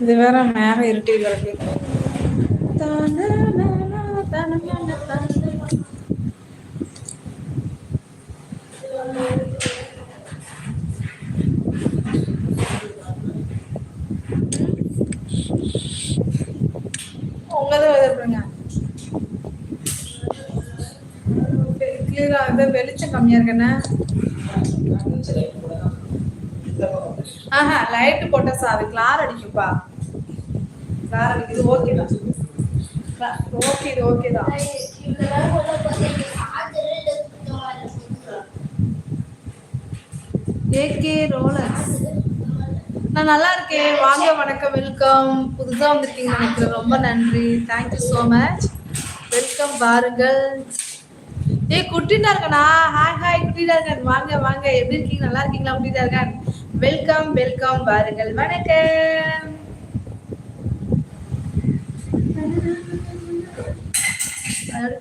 இது வேற மேக இருட்டி கிடக்கு. வெளிச்சம் கம்மியா இருக்குண்ணே ஆஹா லைட் போட்டா சார் அது கிளார் அடிக்கும்பா கிளார் ஓகே தான். ஓகே இது ஓகே தான். ஏகே ரோலக்ஸ் நான் நல்லா இருக்கேன். வாங்க வணக்கம் வெல்கம் புதுசாக வந்திருக்கீங்க நினைக்கிறேன். ரொம்ப நன்றி. தேங்க்யூ ஸோ மச் வெல்கம் பாருங்கள். ஏய் குட்டினா இருக்கனா? ஹாய் ஹாய் குட்டினா இருக்கேன். வாங்க வாங்க. எப்படி இருக்கீங்க? நல்லா இருக்கீங்களா குட்டினா இருக்கேன்? வெல்கம் வெல்கம் பாருங்கள். வணக்கம். ஆஹ்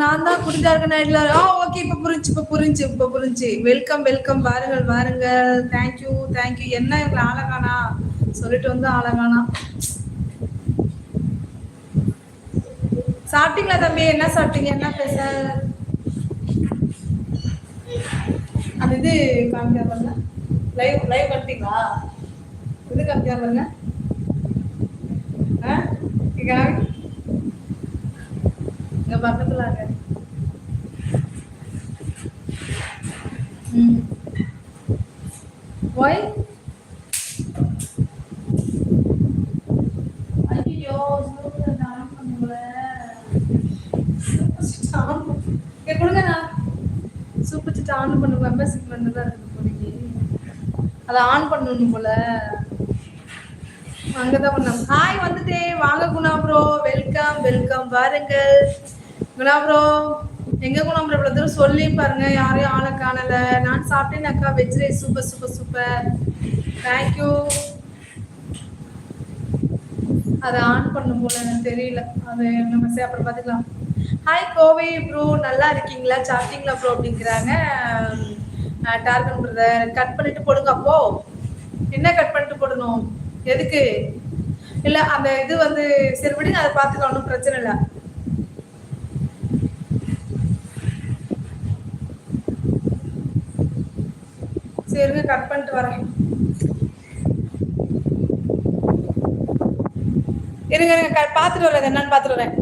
நான் தான் குடிதார்க நைட்ல ஆ ஓகே இப்ப புரிஞ்சு இப்ப புரிஞ்சு இப்ப புரிஞ்சு. வெல்கம் வெல்கம் வாருங்கள் வாருங்கள். தேங்க்யூ தேங்க்யூ என்ன இவங்க ஆளகானா சொல்லிட்டு வந்து ஆளகானா சாப்பிட்டீங்களா தம்பி? என்ன சாப்பிட்டீங்க? என்ன பேச? அந்த இது காமிக்கா பாருங்க லைவ் லைவ் பண்ணிட்டீங்களா? இது காமிக்கா பாருங்க ஆ? இங்க பக்கத்துல இருக்க ஒய் ஐயோ கொடுங்க நான் சூப்பர் சிட் ஆன் பண்ணுங்க. பண்ணி தான் இருக்கு போறீங்க அதை ஆன் பண்ணணும் போல. அங்கதான் பண்ணோம் ஹாய் வந்துட்டேன். வாங்க குணா ப்ரோ வெல்கம் வெல்கம் வாருங்கள். குணா ப்ரோ எங்க குணா ப்ரோ இவ்வளவு தூரம் சொல்லி பாருங்க. யாரையும் ஆளை காணல. நான் சாப்பிட்டேன் அக்கா. Veg rice super super super thank you அதை ஆன் பண்ணும் போல. எனக்கு தெரியல. அது நம்ம சரி அப்புறம் பார்த்துக்கலாம். ஹாய் கோவை ப்ரோ நல்லா இருக்கீங்களா? சாப்பிட்டீங்களா ப்ரோ அப்படிங்கிறாங்க. டார்கன் பிரதர் கட் பண்ணிட்டு போடுங்க அப்போ. என்ன கட் பண்ணிட்டு போடணும்? எதுக்கு? இல்ல அந்த இது வந்து சரி விடுங்க. அதை பார்த்துக்கலாம். ஒன்றும் பிரச்சனை இல்லை. இருங்க கட் பண்ணிட்டு வரேன். இருங்க இருங்க க- பார்த்துட்டு வரேன் என்னன்னு பார்த்துட்டு வரேன்.